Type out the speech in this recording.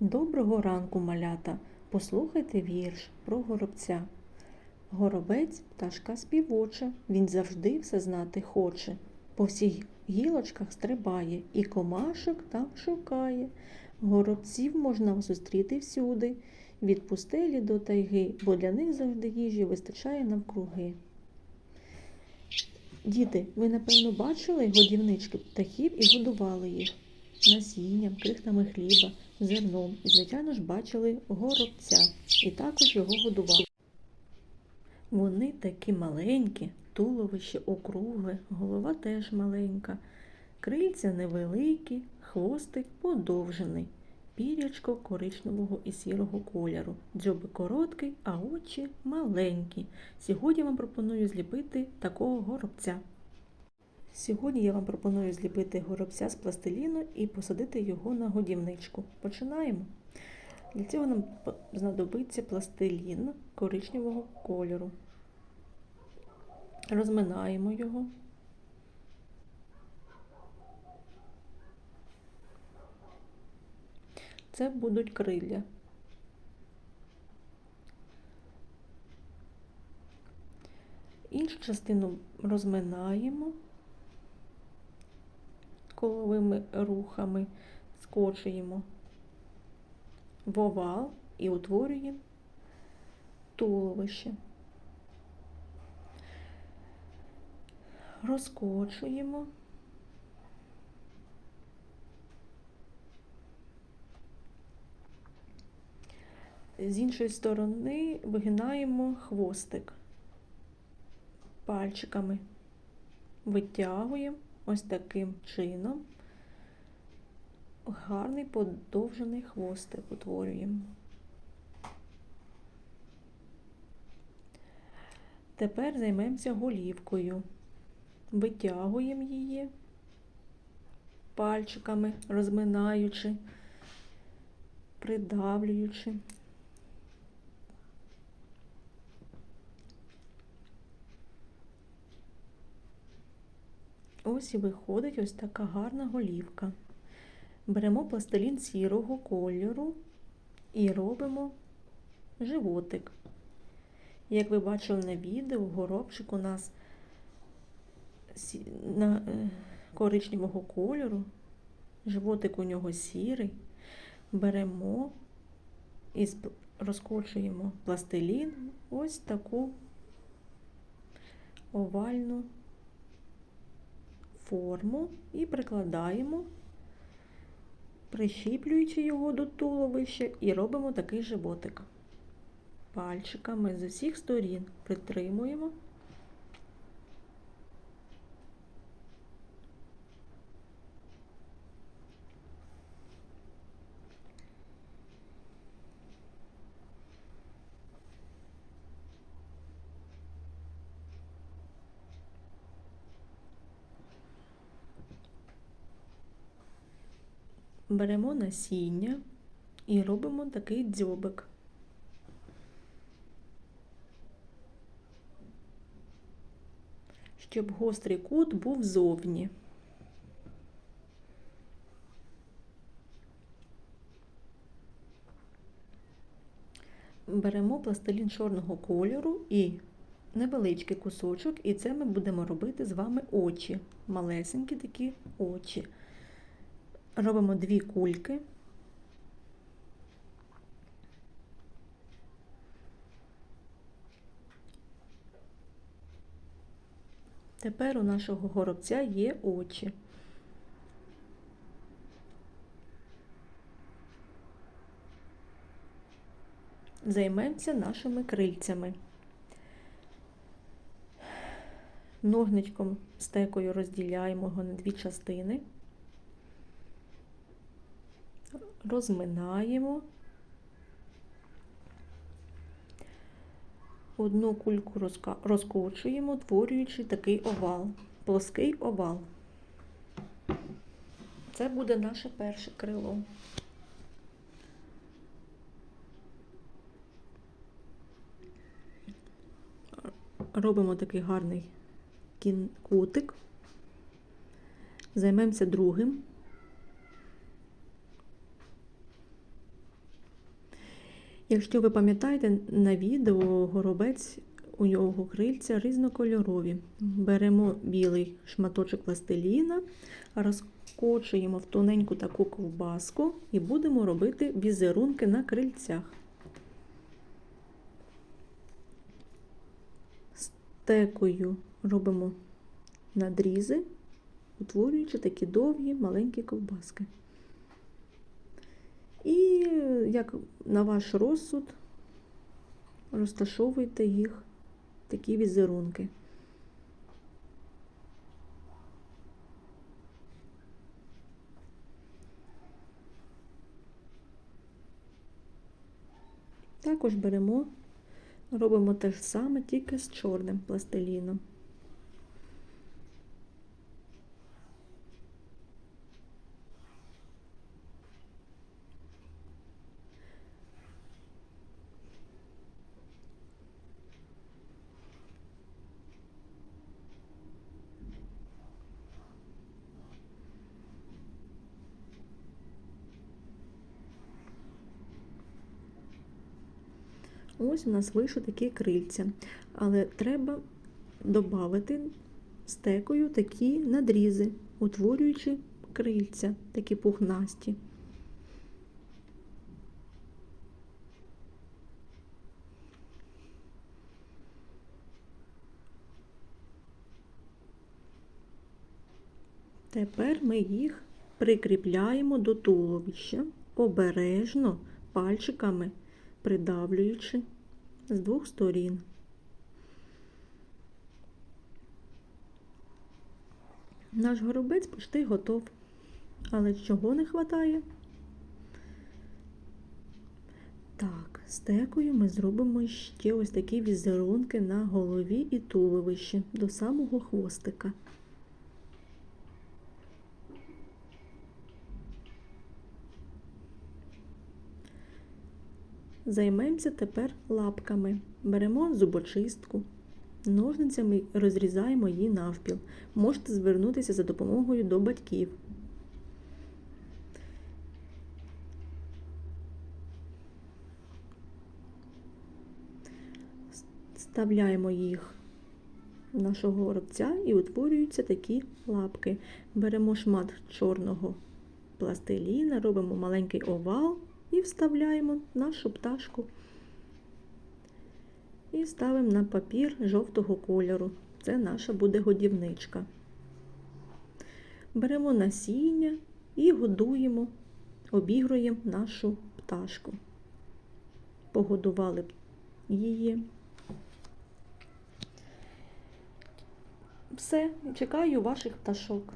Доброго ранку, малята! Послухайте вірш про горобця. Горобець пташка співоча, він завжди все знати хоче. По всіх гілочках стрибає і комашок там шукає. Горобців можна зустріти всюди, від пустелі до тайги, бо для них завжди їжі вистачає навкруги. Діти, ви напевно бачили годівнички птахів і годували їх насінням, крихтами хліба, зерном і, звичайно ж, бачили горобця і також його годували. Вони такі маленькі, туловище округле, голова теж маленька, крильця невеликі, хвостик подовжений, пірячко коричневого і сірого кольору, дзьоби короткий, а очі маленькі. Сьогодні вам пропоную зліпити такого горобця. Сьогодні я вам пропоную зліпити горобця з пластиліну і посадити його на годівничку. Починаємо. Для цього нам знадобиться пластилін коричневого кольору. Розминаємо його. Це будуть крилля. Іншу частину розминаємо коловими рухами, скочуємо в овал і утворюємо туловище. Розкочуємо. З іншої сторони вигинаємо хвостик пальчиками, витягуємо ось таким чином. Гарний подовжений хвостик утворюємо. Тепер займемося голівкою. Витягуємо її пальчиками, розминаючи, придавлюючи. Ось і виходить ось така гарна голівка. Беремо пластилін сірого кольору і робимо животик. Як ви бачили на відео, горобчик у нас на, е, коричневого кольору, животик у нього сірий. Беремо і розкочуємо пластилін ось таку овальну форму і прикладаємо, прищіплюючи його до туловища, і робимо такий животик. Пальчиками з усіх сторін притримуємо. Беремо насіння і робимо такий дзьобик. Щоб гострий кут був зовні. Беремо пластилін чорного кольору і невеличкий кусочок, і це ми будемо робити з вами очі. Малесенькі такі очі. Робимо дві кульки. Тепер у нашого горобця є очі. Займемося нашими крильцями. Ногничком стекою розділяємо його на дві частини. Розминаємо. Одну кульку розкочуємо, утворюючи такий овал, плоский овал. Це буде наше перше крило. Робимо такий гарний кутик. Займемося другим. Якщо ви пам'ятаєте, на відео горобець у нього крильця різнокольорові. Беремо білий шматочок пластиліна, розкочуємо в тоненьку таку ковбаску і будемо робити візерунки на крильцях. Стекою робимо надрізи, утворюючи такі довгі маленькі ковбаски. І як на ваш розсуд розташовуйте їх такі візерунки. Також беремо, робимо те ж саме, тільки з чорним пластиліном. Ось у нас вийшли такі крильця, але треба додати стекою такі надрізи, утворюючи крильця, такі пухнасті. Тепер ми їх прикріпляємо до туловища обережно пальчиками придавлюючи з двох сторін. Наш горобець почти готов. Але чого не вистачає? Так, стекою ми зробимо ще ось такі візерунки на голові і туловищі до самого хвостика. Займемося тепер лапками. Беремо зубочистку, ножницями розрізаємо її навпіл. Можете звернутися за допомогою до батьків. Вставляємо їх в нашого горобця і утворюються такі лапки. Беремо шмат чорного пластиліна, робимо маленький овал і вставляємо нашу пташку і ставимо на папір жовтого кольору. Це наша буде годівничка. Беремо насіння і годуємо, обігруємо нашу пташку. Погодували її. Все, чекаю ваших пташок.